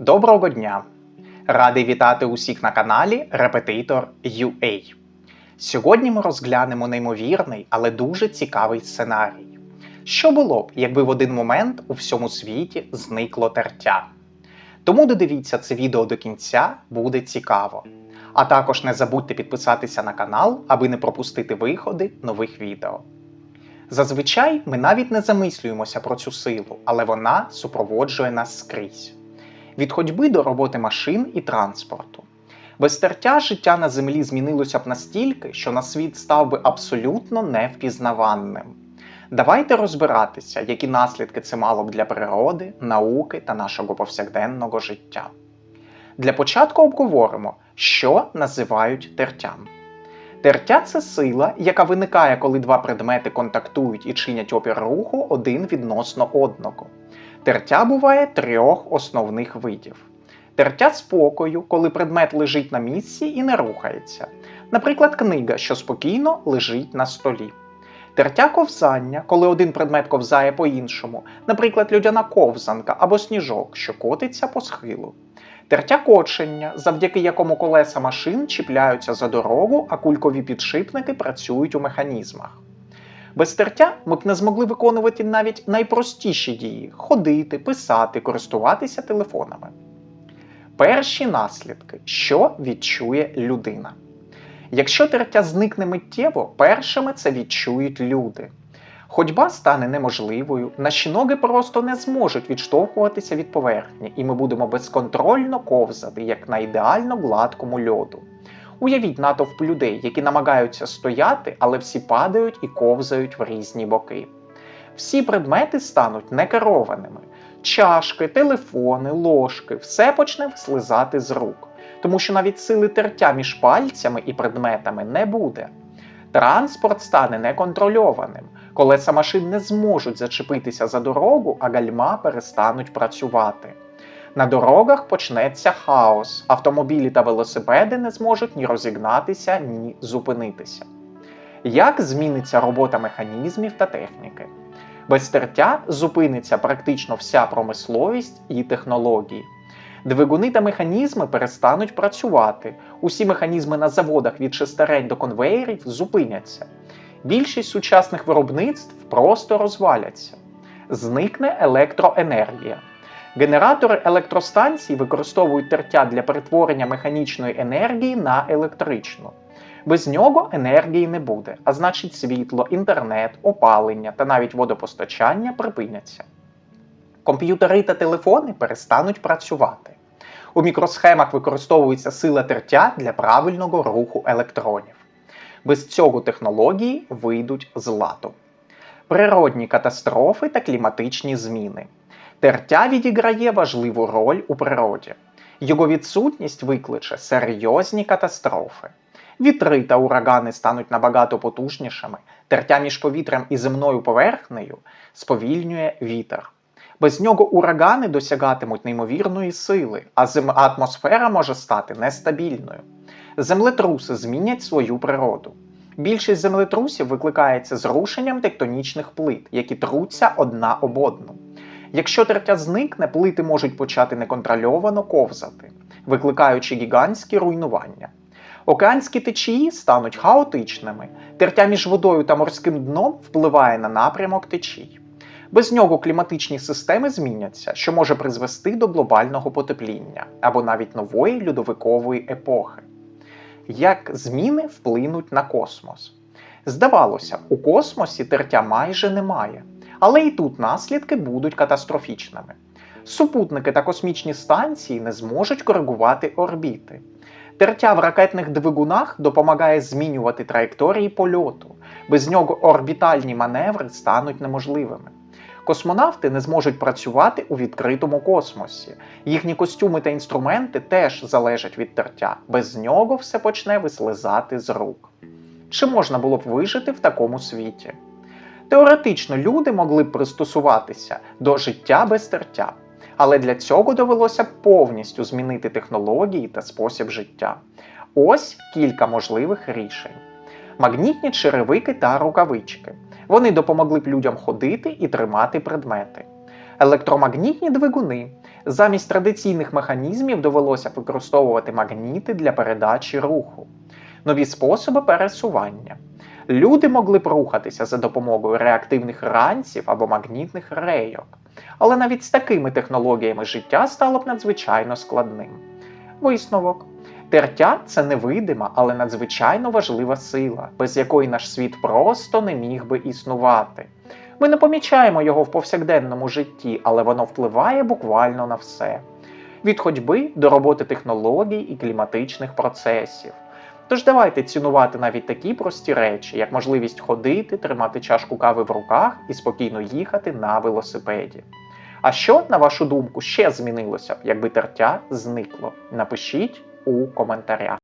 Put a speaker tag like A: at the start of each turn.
A: Доброго дня! Радий вітати усіх на каналі Репетитор UA. Сьогодні ми розглянемо неймовірний, але дуже цікавий сценарій. Що було б, якби в один момент у всьому світі зникло тертя? Тому додивіться це відео до кінця, буде цікаво. А також не забудьте підписатися на канал, аби не пропустити виходи нових відео. Зазвичай ми навіть не замислюємося про цю силу, але вона супроводжує нас скрізь. Від ходьби до роботи машин і транспорту. Без тертя життя на землі змінилося б настільки, що на світ став би абсолютно невпізнаванним. Давайте розбиратися, які наслідки це мало б для природи, науки та нашого повсякденного життя. Для початку обговоримо, що називають тертям. Тертя це сила, яка виникає, коли два предмети контактують і чинять опір руху один відносно одного. Тертя буває трьох основних видів. Тертя спокою, коли предмет лежить на місці і не рухається. Наприклад, книга, що спокійно лежить на столі. Тертя ковзання, коли один предмет ковзає по-іншому, наприклад, людяна ковзанка або сніжок, що котиться по схилу. Тертя кочення, завдяки якому колеса машин чіпляються за дорогу, а кулькові підшипники працюють у механізмах. Без тертя ми б не змогли виконувати навіть найпростіші дії ходити, писати, користуватися телефонами. Перші наслідки, що відчує людина. Якщо тертя зникне миттєво, першими це відчують люди. Ходьба стане неможливою, наші ноги просто не зможуть відштовхуватися від поверхні, і ми будемо безконтрольно ковзати, як на ідеально гладкому льоду. Уявіть натовп людей, які намагаються стояти, але всі падають і ковзають в різні боки. Всі предмети стануть некерованими. Чашки, телефони, ложки все почне слизати з рук, тому що навіть сили тертя між пальцями і предметами не буде. Транспорт стане неконтрольованим, колеса машин не зможуть зачепитися за дорогу, а гальма перестануть працювати. На дорогах почнеться хаос. Автомобілі та велосипеди не зможуть ні розігнатися, ні зупинитися. Як зміниться робота механізмів та техніки? Без тертя зупиниться практично вся промисловість і технології. Двигуни та механізми перестануть працювати. Усі механізми на заводах від шестерень до конвеєрів зупиняться. Більшість сучасних виробництв просто розваляться. Зникне електроенергія. Генератори електростанцій використовують тертя для перетворення механічної енергії на електричну. Без нього енергії не буде, а значить світло, інтернет, опалення та навіть водопостачання припиняться. Комп'ютери та телефони перестануть працювати. У мікросхемах використовується сила тертя для правильного руху електронів. Без цього технології вийдуть з ладу. Природні катастрофи та кліматичні зміни. Тертя відіграє важливу роль у природі. Його відсутність викличе серйозні катастрофи. Вітри та урагани стануть набагато потужнішими, тертя між повітрям і земною поверхнею сповільнює вітер. Без нього урагани досягатимуть неймовірної сили, а атмосфера може стати нестабільною. Землетруси змінять свою природу. Більшість землетрусів викликається зрушенням тектонічних плит, які труться одна об одну. Якщо тертя зникне, плити можуть почати неконтрольовано ковзати, викликаючи гігантські руйнування. Океанські течії стануть хаотичними, тертя між водою та морським дном впливає на напрямок течій. Без нього кліматичні системи зміняться, що може призвести до глобального потепління або навіть нової льодовикової епохи. Як зміни вплинуть на космос? Здавалося, у космосі тертя майже немає, але і тут наслідки будуть катастрофічними. Супутники та космічні станції не зможуть коригувати орбіти. Тертя в ракетних двигунах допомагає змінювати траєкторії польоту. Без нього орбітальні маневри стануть неможливими. Космонавти не зможуть працювати у відкритому космосі. Їхні костюми та інструменти теж залежать від тертя. Без нього все почне вислизати з рук. Чи можна було б вижити в такому світі? Теоретично люди могли б пристосуватися до життя без тертя, але для цього довелося повністю змінити технології та спосіб життя. Ось кілька можливих рішень: магнітні черевики та рукавички. Вони допомогли б людям ходити і тримати предмети. Електромагнітні двигуни Замість традиційних механізмів довелося використовувати магніти для передачі руху, нові способи пересування. Люди могли б рухатися за допомогою реактивних ранців або магнітних рейок. Але навіть з такими технологіями життя стало б надзвичайно складним. Висновок. Тертя це невидима, але надзвичайно важлива сила, без якої наш світ просто не міг би існувати. Ми не помічаємо його в повсякденному житті, але воно впливає буквально на все: від ходьби до роботи технологій і кліматичних процесів. Тож давайте цінувати навіть такі прості речі, як можливість ходити, тримати чашку кави в руках і спокійно їхати на велосипеді. А що, на вашу думку, ще змінилося б, якби тертя зникло? Напишіть у коментарях.